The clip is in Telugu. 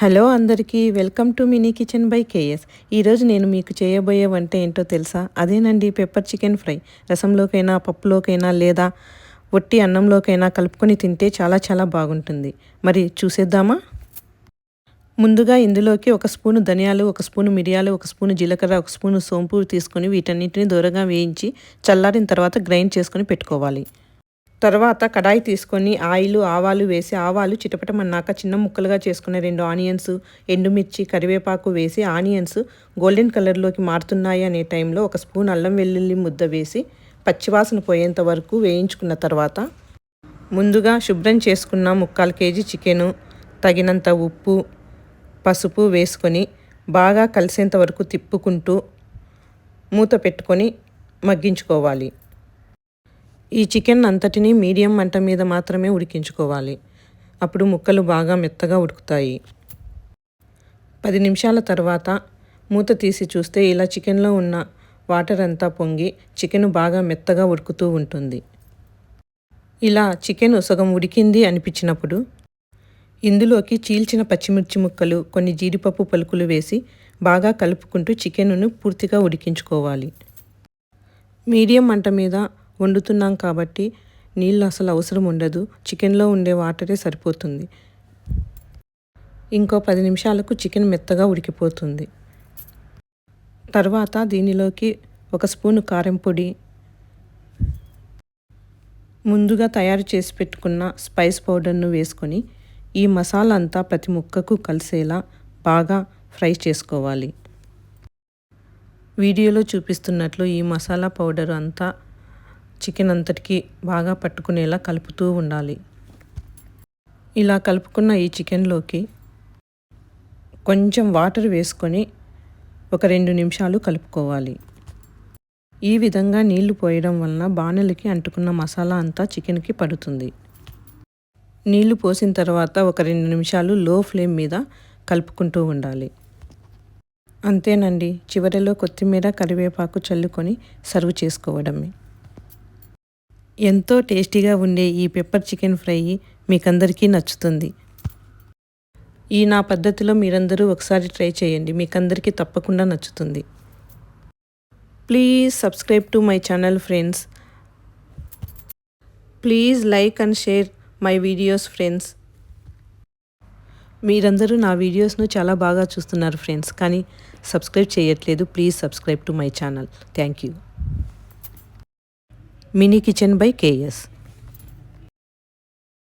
హలో అందరికీ welcome to mini kitchen by KS. ఈరోజు నేను మీకు చేయబోయే వంట ఏంటో తెలుసా? అదేనండి పెప్పర్ చికెన్ ఫ్రై. రసంలోకైనా పప్పులోకైనా లేదా ఒట్టి అన్నంలోకైనా కలుపుకొని తింటే చాలా చాలా బాగుంటుంది. మరి చూసేద్దామా? ముందుగా ఇందులోకి ఒక స్పూను ధనియాలు ఒక స్పూను మిరియాలు ఒక స్పూను జీలకర్ర ఒక స్పూను సోంపు తీసుకొని వీటన్నిటిని దూరంగా వేయించి చల్లారిన తర్వాత గ్రైండ్ చేసుకొని పెట్టుకోవాలి. తర్వాత కడాయి తీసుకొని ఆయిల్ ఆవాలు వేసి ఆవాలు చిటపటమన్నాక చిన్న ముక్కలుగా చేసుకున్న రెండు ఆనియన్స్ ఎండుమిర్చి కరివేపాకు వేసి ఆనియన్స్ గోల్డెన్ కలర్లోకి మారుతున్నాయి అనే టైంలో ఒక స్పూన్ అల్లం వెల్లుల్లి ముద్ద వేసి పచ్చివాసన పోయేంత వరకు వేయించుకున్న తర్వాత ముందుగా శుభ్రం చేసుకున్న ముక్కాలు కేజీ చికెను తగినంత ఉప్పు పసుపు వేసుకొని బాగా కలిసేంత వరకు తిప్పుకుంటూ మూత పెట్టుకొని మగ్గించుకోవాలి. ఈ చికెన్ అంతటిని మీడియం మంట మీద మాత్రమే ఉడికించుకోవాలి. అప్పుడు ముక్కలు బాగా మెత్తగా ఉడుకుతాయి. పది నిమిషాల తర్వాత మూత తీసి చూస్తే ఇలా చికెన్లో ఉన్న వాటర్ అంతా పొంగి చికెన్ బాగా మెత్తగా ఉడుకుతూ ఉంటుంది. ఇలా చికెన్ సగం ఉడికింది అనిపించినప్పుడు ఇందులోకి చీల్చిన పచ్చిమిర్చి ముక్కలు కొన్ని జీడిపప్పు పలుకులు వేసి బాగా కలుపుకుంటూ చికెన్ను పూర్తిగా ఉడికించుకోవాలి. మీడియం మంట మీద వండుతున్నాం కాబట్టి నీళ్ళు అసలు అవసరం ఉండదు. చికెన్లో ఉండే వాటరే సరిపోతుంది. ఇంకో పది నిమిషాలకు చికెన్ మెత్తగా ఉడికిపోతుంది. తర్వాత దీనిలోకి ఒక స్పూను కారం పొడి ముందుగా తయారు చేసి పెట్టుకున్న స్పైస్ పౌడర్ను వేసుకొని ఈ మసాలా అంతా ప్రతి ముక్కకు కలిసేలా బాగా ఫ్రై చేసుకోవాలి. వీడియోలో చూపిస్తున్నట్లు ఈ మసాలా పౌడర్ అంతా చికెన్ అంతటికి బాగా పట్టుకునేలా కలుపుతూ ఉండాలి. ఇలా కలుపుకున్న ఈ చికెన్లోకి కొంచెం వాటర్ వేసుకొని ఒక రెండు నిమిషాలు కలుపుకోవాలి. ఈ విధంగా నీళ్ళు పోయడం వలన బాణలకి అంటుకున్న మసాలా అంతా చికెన్కి పడుతుంది. నీళ్ళు పోసిన తర్వాత ఒక రెండు నిమిషాలు లో ఫ్లేమ్ మీద కలుపుకుంటూ ఉండాలి. అంతేనండి చివరిలో కొత్తిమీర కరివేపాకు చల్లుకొని సర్వ్ చేసుకోవడమే. ఎంతో టేస్టీగా ఉండే ఈ పెప్పర్ చికెన్ ఫ్రై మీకందరికీ నచ్చుతుంది. ఈ నా పద్ధతిలో మీరందరూ ఒకసారి ట్రై చేయండి. మీకందరికీ తప్పకుండా నచ్చుతుంది. Please subscribe to my channel friends. Please like and share my videos friends. మీరందరూ నా వీడియోస్ను చాలా బాగా చూస్తున్నారు ఫ్రెండ్స్. కానీ సబ్స్క్రైబ్ చేయట్లేదు. Please subscribe to my channel. Thank you. Mini kitchen by KS